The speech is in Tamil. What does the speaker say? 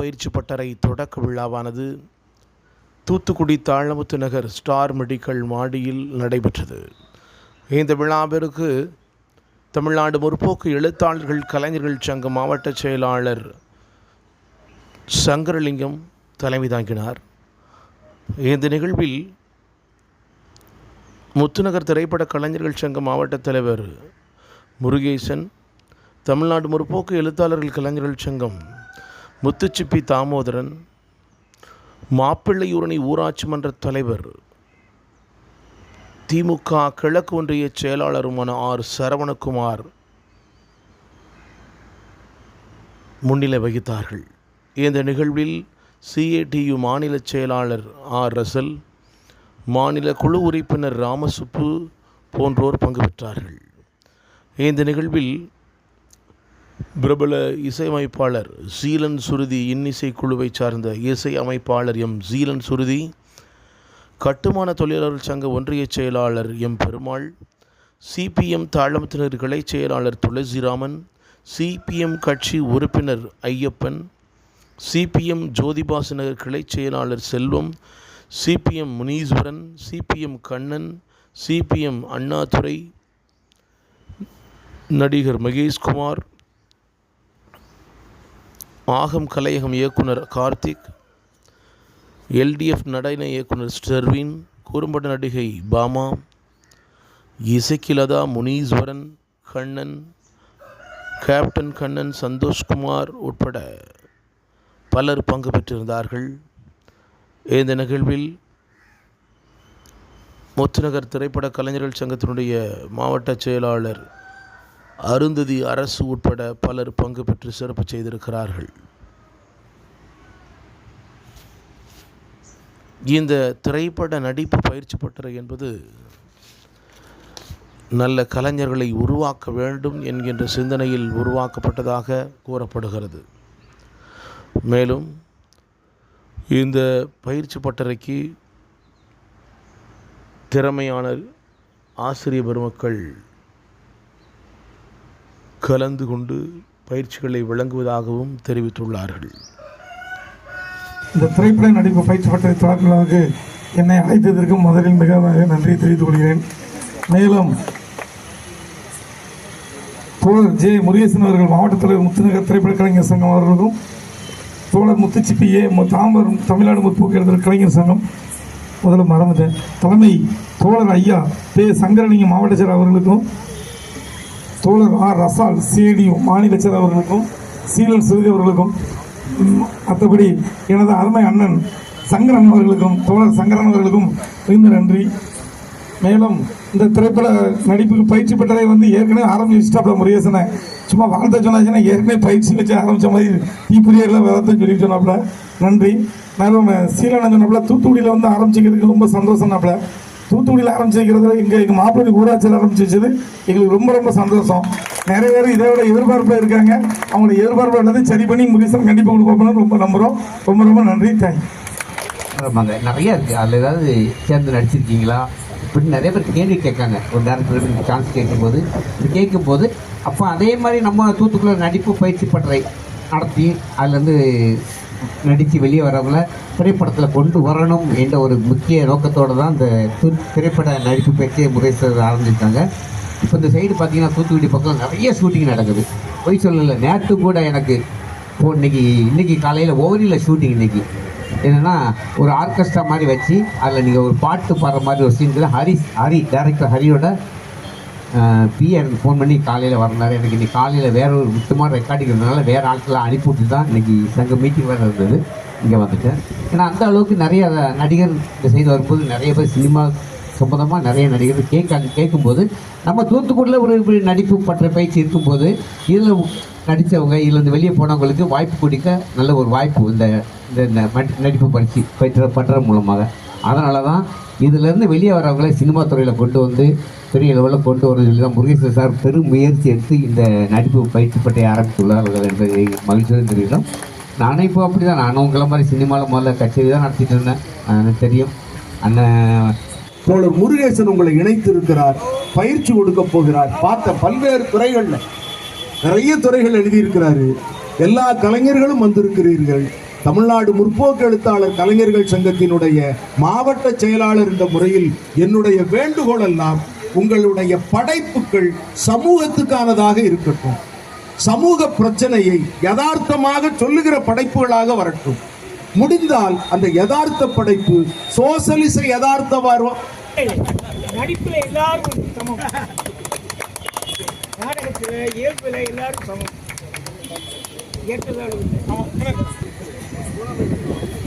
பயிற்சி பட்டறை தொடக்க விழாவானது தூத்துக்குடி தாழமுத்து நகர் ஸ்டார் மெடிக்கல் மாடியில் நடைபெற்றது. இந்த விழாவிற்கு தமிழ்நாடு முற்போக்கு எழுத்தாளர்கள் கலைஞர்கள் சங்க மாவட்ட செயலாளர் சங்கரலிங்கம் தலைமை தாங்கினார். இந்த நிகழ்வில் முத்துநகர் திரைப்பட கலைஞர்கள் சங்க மாவட்ட தலைவர் முருகேசன் தமிழ்நாடு முற்போக்கு எழுத்தாளர்கள் கலைஞர்கள் சங்கம் முத்துச்சிப்பி தாமோதரன் மாப்பிள்ளையூரணி ஊராட்சி மன்ற தலைவர் திமுக கிழக்கு ஒன்றிய செயலாளருமான ஆர். சரவணகுமார் முன்னிலை வகித்தார்கள். இந்த நிகழ்வில் சிஏடியு மாநில செயலாளர் ஆர். ரசல் மாநில குழு உறுப்பினர் ராமசுப்பு போன்றோர் பங்கு பெற்றார்கள். இந்த நிகழ்வில் பிரபல இசையமைப்பாளர் சீலன் சுருதி இன்னிசை குழுவை சார்ந்த இசை அமைப்பாளர் எம் சீலன் சுருதி கட்டுமான தொழிலாளர் சங்க ஒன்றிய செயலாளர் எம் பெருமாள் சிபிஎம் தாழமத்தினர் கிளை செயலாளர் துளசிராமன் சிபிஎம் கட்சி உறுப்பினர் ஐயப்பன் சிபிஎம் ஜோதிபாசு நகர் கிளை செயலாளர் Selvam CPM Muneeswaran CPM Kannan CPM Annadurai நடிகர் மகேஷ்குமார் ஆகம் கலையகம் இயக்குனர் கார்த்திக் எல்டிஎஃப் நடன இயக்குனர் ஸ்டெர்வின் குறும்பட நடிகை பாமா இசைக்கிலதா முனீஸ்வரன் கண்ணன் கேப்டன் கண்ணன் சந்தோஷ்குமார் உட்பட பலர் பங்கு பெற்றிருந்தார்கள். இந்த நிகழ்வில் முத்துநகர் திரைப்பட கலைஞர்கள் சங்கத்தினுடைய மாவட்ட செயலாளர் அருந்ததி அரசு உட்பட பலர் பங்கு பெற்று சிறப்பு செய்திருக்கிறார்கள். இந்த திரைப்பட நடிப்பு பயிற்சி பட்டறை என்பது நல்ல கலைஞர்களை உருவாக்க வேண்டும் என்கின்ற சிந்தனையில் உருவாக்கப்பட்டதாக கூறப்படுகிறது. மேலும் இந்த பயிற்சி பட்டறைக்கு திறமையான ஆசிரிய பெருமக்கள் கலந்து கொண்டு பயிற்சிகளை வழங்குவதாகவும் தெரிவித்துள்ளார்கள். இந்த திரைப்பட நடிப்பு பயிற்சி பட்டறை தொடர்பாக என்னை அழைத்ததற்கு முதலில் மிக மிக நன்றி தெரிவித்துக் கொள்கிறேன். மேலும் தோழர் ஜே முருகேசன் அவர்கள் மாவட்ட தலைவர் முத்துநகர் திரைப்பட கலைஞர் சங்கம் அவர்களுக்கும் தோழர் முத்துச்சிப்பி ஏ மு- தாம்பரம் தமிழ்நாடு முற்போக்கு எழுதல் கலைஞர் சங்கம் முதல்ல மறந்துட்டேன். தலைமை தோழர் ஐயா பே சங்கரலிங்கம் மாவட்ட செயலர் அவர்களுக்கும் தோழர் ஆர். ரசால் சிஐடியு மாநில செயலர் அவர்களுக்கும் சீலன் சுருதி அவர்களுக்கும் மற்றபடி எனது அருமை அண்ணன் சங்கரன் அவர்களுக்கும் தோழர் சங்கரன் அவர்களுக்கும் மிகுந்த நன்றி. மேலும் இந்த திரைப்பட நடிப்புக்கு பயிற்சி பெற்றதை வந்து ஏற்கனவே ஆரம்பிச்சுட்டாப்ல முருகேசனை. சும்மா வாழ்த்த சொன்னாச்சுன்னா ஏற்கனவே பயிற்சி வச்சு ஆரம்பித்த மாதிரி தீப்புரியெல்லாம் விதத்தை சொல்லி சொன்னாப்ல. நன்றி. மேலும் சீலன் சொன்னாப்ல தூத்துக்குடியில் வந்து ஆரம்பிச்சிக்கிறதுக்கு ரொம்ப சந்தோஷம்னாப்ல. தூத்துக்குடியில் ஆரம்பிச்சிருக்கிறதுல எங்கள் எங்கள் மாப்பிள்ளை ஊராட்சியில் ஆரம்பிச்சு வச்சது எங்களுக்கு ரொம்ப ரொம்ப சந்தோஷம். நிறைய பேர் இதை விட எதிர்பார்ப்பில் இருக்காங்க. அவங்களோட எதிர்பார்ப்பு எல்லாத்தையும் சரி பண்ணி முருகேசன் கண்டிப்பாக கொடுப்போம்னு ரொம்ப நம்புகிறோம் ரொம்ப ரொம்ப நன்றி. தேங்க்யூ நிறைய இருக்குது அதில் ஏதாவது சேர்ந்து நடிச்சிருக்கீங்களா? இப்படி நிறைய பேர் கேள்வி கேட்காங்க. ஒரு டேரக்டர் சான்ஸ் கேட்கும்போது. இப்படி கேட்கும்போது அப்போ அதே மாதிரி நம்ம தூத்துக்குள்ள நடிப்பு பயிற்சி பட்டறை நடத்தி அதுலேருந்து நடித்து வெளியே வரவங்கள திரைப்படத்தில் கொண்டு வரணும் என்ற ஒரு முக்கிய நோக்கத்தோடு தான் இந்த திரைப்பட நடிப்பு பயிற்சியை முறைசர் ஆரம்பிச்சிருக்காங்க. இப்போ இந்த சைடு பார்த்தீங்கன்னா தூத்துக்குடி பக்கம் நிறைய ஷூட்டிங் நடக்குது. பொய் சொல்லலை நேற்று கூட எனக்கு இப்போ இன்னைக்கு இன்றைக்கி காலையில் ஓவரியில் ஷூட்டிங் இன்றைக்கி என்னென்னா ஒரு ஆர்கெஸ்ட்ரா மாதிரி வச்சு அதில் நீங்கள் ஒரு பாட்டு பாடுற மாதிரி ஒரு சீன் ஹரி ஹரி டேரக்டர் ஹரியோட பிஏ எனக்கு ஃபோன் பண்ணி காலையில் வரனார் எனக்கு இன்னைக்கு காலையில் வேற ஒரு முக்கியமான ரெக்கார்டிங் இருந்தனால வேறு ஆட்களை அனுப்பிவிட்டு தான் இன்றைக்கி சங்க மீட்டிங் வேறு இருந்தது. இங்கே வந்துட்டேன். ஏன்னா அந்த அளவுக்கு நிறைய நடிகர் இந்த வரும்போது நிறைய பேர் சினிமா சம்மந்தமாக நிறைய நடிகர்கள் கேட்காங்க கேட்கும்போது நம்ம தூத்துக்குடியில் ஒரு இப்படி நடிப்பு பற்ற பயிற்சி இருக்கும்போது இதில் நடித்தவங்க இதுலேருந்து வெளியே போனவங்களுக்கு வாய்ப்பு கொடுக்க நல்ல ஒரு வாய்ப்பு இந்த இந்த நடிப்பு பயிற்சி பயிற்ற பண்ணுற மூலமாக. அதனால தான் இதுலேருந்து வெளியே வரவங்களை சினிமா துறையில் கொண்டு வந்து பெரிய லெவலில் கொண்டு வரது சொல்லி தான் முருகேசன் சார் பெரும் முயற்சி எடுத்து இந்த நடிப்பு பயிற்சி பட்டை ஆரம்பித்துள்ளார்கள் என்பதை மகிழ்ச்சியுடன் தெரியும் நானும் இப்போ அப்படி தான் நானும் உங்களை மாதிரி சினிமாவில் முதல்ல கச்சேரி தான் நடத்திட்டு இருந்தேன். எனக்கு தெரியும். அண்ணன் தோழர் முருகேசன் உங்களை இணைத்திருக்கிறார் பயிற்சி கொடுக்க போகிறார். பார்த்த பல்வேறு துறைகளில் நிறைய துறைகள் எழுதியிருக்கிறாரு. எல்லா கலைஞர்களும் வந்திருக்கிறீர்கள். தமிழ்நாடு முற்போக்கு எழுத்தாளர் கலைஞர்கள் சங்கத்தினுடைய மாவட்ட செயலாளர் என்ற முறையில் என்னுடைய வேண்டுகோள் எல்லாம் உங்களுடைய படைப்புகள் சமூகத்துக்கானதாக இருக்கட்டும். சமூக பிரச்சனையை யதார்த்தமாக சொல்லுகிற படைப்புகளாக வரட்டும். முடிந்தால் அந்த யதார்த்த படைப்பு சோசலிச யதார்த்தவாரம் நடிப்புல எல்லாரும் சமம். இயல்புல எல்லாரும் சமம். ஏற்றதாலும் இல்லை Thank you.